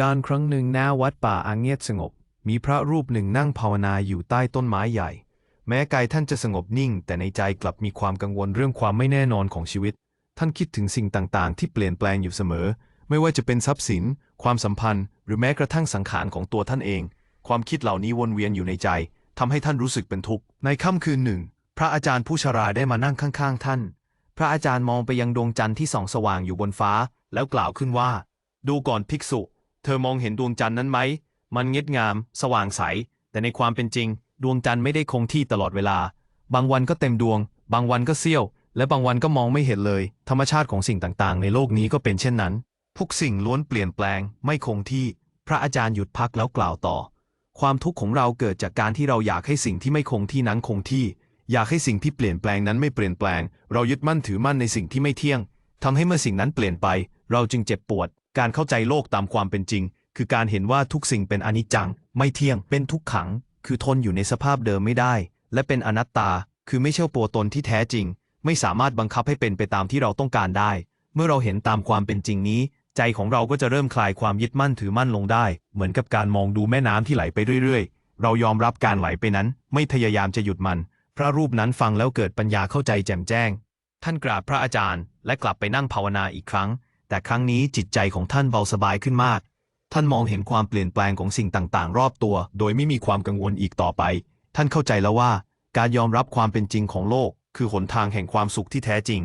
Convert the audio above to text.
การครั้งหนึ่งหน้าวัดป่าอาเงียบสงบ มีพระรูปหนึ่งนั่งภาวนาอยู่ใต้ต้นไม้ใหญ่ แม้กายท่านจะสงบนิ่ง แต่ในใจกลับมีความกังวลเรื่องความไม่แน่นอนของชีวิต ท่านคิดถึงสิ่งต่างๆ ที่เปลี่ยนแปลงอยู่เสมอ ไม่ว่าจะเป็นทรัพย์สิน ความสัมพันธ์ หรือแม้กระทั่งสังขารของตัวท่านเอง ความคิดเหล่านี้วนเวียนอยู่ในใจทำให้ท่านรู้สึกเป็นทุกข์ในค่ำคืนหนึ่ง พระอาจารย์ผู้ชราได้มานั่งข้างๆ ท่าน พระอาจารย์มองไปยังดวงจันทร์ที่ส่องสว่างอยู่บนฟ้า แล้วกล่าวขึ้นว่า ดูก่อนภิกษุ เธอมองเห็นดวงจันทร์นั้นไหม มันเงดงาม สว่างใส แต่ในความเป็นจริง ดวงจันทร์ไม่ได้คงที่ตลอดเวลา บางวันก็เต็มดวง บางวันก็เสี้ยว และบางวันก็มองไม่เห็นเลย ธรรมชาติของสิ่งต่างๆ ในโลกนี้ก็เป็นเช่นนั้น ทุกสิ่งล้วนเปลี่ยนแปลง ไม่คงที่ พระอาจารย์หยุดพักแล้วกล่าวต่อ ความทุกข์ของเราเกิดจากการที่เราอยากให้สิ่งที่ไม่คงที่นั้นคงที่ อยากให้สิ่งที่เปลี่ยนแปลงนั้นไม่เปลี่ยนแปลง เรายึดมั่นถือมั่นในสิ่งที่ไม่เที่ยง ทำให้เมื่อสิ่งนั้นเปลี่ยนไป เราจึงเจ็บปวด การเข้าใจโลกตามความเป็นจริง คือการเห็นว่าทุกสิ่งเป็นอนิจจัง ไม่เที่ยง เป็นทุกขัง คือทนอยู่ในสภาพเดิมไม่ได้ และเป็นอนัตตา คือไม่ใช่ตัวตนที่แท้จริง ไม่สามารถบังคับให้เป็นไปตามที่เราต้องการได้ เมื่อเราเห็นตามความเป็นจริงนี้ ใจของเราก็จะเริ่มคลายความยึดมั่นถือมั่นลงได้ เหมือนกับการมองดูแม่น้ำที่ไหลไปเรื่อยๆ เรายอมรับการไหลไปนั้น ไม่พยายามจะหยุดมัน พระรูปนั้นฟังแล้วเกิดปัญญาเข้าใจแจ่มแจ้ง ท่านกราบพระอาจารย์ และกลับไปนั่งภาวนาอีกครั้ง แต่ครั้งนี้จิตใจของท่านเบาสบายขึ้นมาก ท่านมองเห็นความเปลี่ยนแปลงของสิ่งต่างๆ รอบตัว โดยไม่มีความกังวลอีกต่อไป ท่านเข้าใจแล้วว่า การยอมรับความเป็นจริงของโลก คือหนทางแห่งความสุขที่แท้จริง